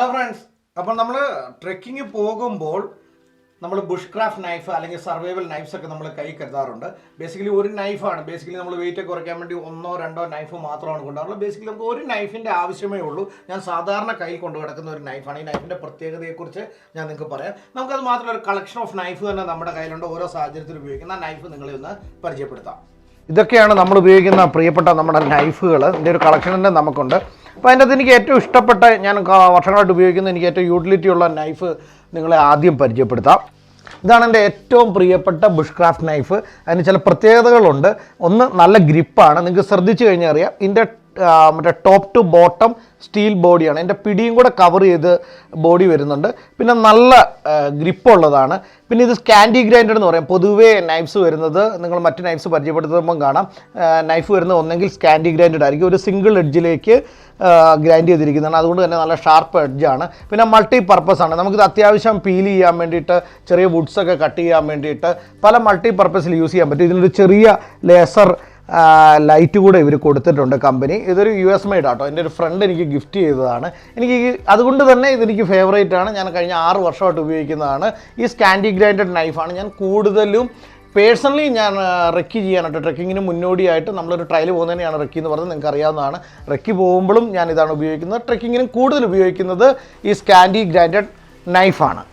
Hello friends അപ്പോൾ നമ്മൾ trekking പോകുമ്പോൾ നമ്മൾ ബുഷ് ക്രാഫ്റ്റ് നൈഫ് അല്ലെങ്കിൽ സർവൈവൽ നൈഫ്സ് ഒക്കെ നമ്മൾ കൈ കരുതാറുണ്ട്. ബേസിക്കലി ഒരു നൈഫാണ് ബേസിക്കലി നമ്മൾ വെയിറ്റ് കുറയ്ക്കാൻ വേണ്ടി ഒന്നോ രണ്ടോ നൈഫ് മാത്രമാണ് കൊണ്ടുപോകാറുള്ളത് ബേസിക്കലി നമുക്ക് ഒരു നൈഫിന്റെ ആവശ്യമേ ഉള്ളൂ. ഞാൻ സാധാരണ കയ്യിൽ കൊണ്ടു കിടക്കുന്ന ഒരു നൈഫാണ് ഈ നൈഫിന്റെ പ്രത്യേകതയെക്കുറിച്ച് ഞാൻ നിങ്ങൾക്ക് പറയാം. നമുക്കത് മാത്രമല്ല ഒരു കളക്ഷൻ ഓഫ് നൈഫ് തന്നെ നമ്മുടെ കയ്യിലുണ്ട്. ഓരോ സാഹചര്യത്തിൽ ഉപയോഗിക്കുന്ന നൈഫ് നിങ്ങളെ ഒന്ന് പരിചയപ്പെടുത്താം. ഇതൊക്കെയാണ് നമ്മൾ ഉപയോഗിക്കുന്ന പ്രിയപ്പെട്ട നമ്മുടെ നൈഫുകൾ ഇതിന്റെ ഒരു കളക്ഷൻ തന്നെ നമുക്കുണ്ട്. അപ്പോൾ അതിന്റെ അകത്ത് എനിക്ക് ഏറ്റവും ഇഷ്ടപ്പെട്ട ഞാൻ വർഷങ്ങളായിട്ട് ഉപയോഗിക്കുന്ന എനിക്ക് ഏറ്റവും യൂട്ടിലിറ്റി ഉള്ള നൈഫ് നിങ്ങളെ ആദ്യം പരിചയപ്പെടുത്താം. ഇതാണ് എന്റെ ഏറ്റവും പ്രിയപ്പെട്ട ബുഷ് ക്രാഫ്റ്റ് നൈഫ് അതിന് ചില പ്രത്യേകതകളുണ്ട്. ഒന്ന് നല്ല ഗ്രിപ്പാണ് നിങ്ങൾക്ക് ശ്രദ്ധിച്ചു കഴിഞ്ഞാൽ അറിയാം. ഇതിന്റെ മറ്റേ ടോപ്പ് ടു ബോട്ടം സ്റ്റീൽ ബോഡിയാണ് എന്റെ പിടിയും കൂടെ കവർ ചെയ്ത് ബോഡി വരുന്നുണ്ട്. പിന്നെ നല്ല ഗ്രിപ്പ് ഉള്ളതാണ്. പിന്നെ ഇത് സ്കാൻഡി ഗ്രൈൻഡർ എന്ന് പറയും. പൊതുവേ നൈഫ്സ് വരുന്നത് നിങ്ങൾ മറ്റ് നൈഫ്സ് പരിചയപ്പെടുത്തുമ്പം കാണാം. നൈഫ് വരുന്നത് ഒന്നെങ്കിൽ സ്കാൻഡി ഗ്രൈൻഡഡ് ആയിരിക്കും. ഒരു സിംഗിൾ എഡ്ജിലേക്ക് ഗ്രൈൻഡ് ചെയ്തിരിക്കുന്നതാണ്. അതുകൊണ്ട് തന്നെ നല്ല ഷാർപ്പ് എഡ്ജാണ് പിന്നെ മൾട്ടി പർപ്പസ് ആണ്. നമുക്കിത് അത്യാവശ്യം പീൽ ചെയ്യാൻ വേണ്ടിയിട്ട് ചെറിയ വുഡ്സൊക്കെ കട്ട് ചെയ്യാൻ വേണ്ടിയിട്ട് പല മൾട്ടി പർപ്പസിൽ യൂസ് ചെയ്യാൻ പറ്റും. ഇതിനൊരു ചെറിയ ലേസർ ലൈറ്റ് കൂടെ ഇവർ കൊടുത്തിട്ടുണ്ട് കമ്പനി ഇതൊരു യു എസ് മെയ്ഡ് ആട്ടോ. എന്റെ ഒരു ഫ്രണ്ട് എനിക്ക് ഗിഫ്റ്റ് ചെയ്തതാണ്. എനിക്ക് അതുകൊണ്ട് തന്നെ ഇതെനിക്ക് ഫേവറേറ്റ് ആണ്. ഞാൻ കഴിഞ്ഞ ആറ് വർഷമായിട്ട് ഉപയോഗിക്കുന്നതാണ്. ഈ സ്കാൻഡി ഗ്രൈൻഡഡ് നൈഫാണ് ഞാൻ കൂടുതലും പേഴ്സണലി ഞാൻ റെക്കി ചെയ്യാനായിട്ട് ട്രെക്കിങ്ങിന് മുന്നോടിയായിട്ട് നമ്മളൊരു ട്രയൽ പോകുന്നതിനെയാണ് റെക്കി എന്ന് പറഞ്ഞത്. നിങ്ങൾക്ക് അറിയാവുന്നതാണ്. റെക്കി പോകുമ്പോഴും ഞാൻ ഇതാണ് ഉപയോഗിക്കുന്നത്. ട്രെക്കിങ്ങിനും കൂടുതൽ ഉപയോഗിക്കുന്നത് ഈ സ്കാൻഡി ഗ്രൈൻഡഡ് നൈഫാണ്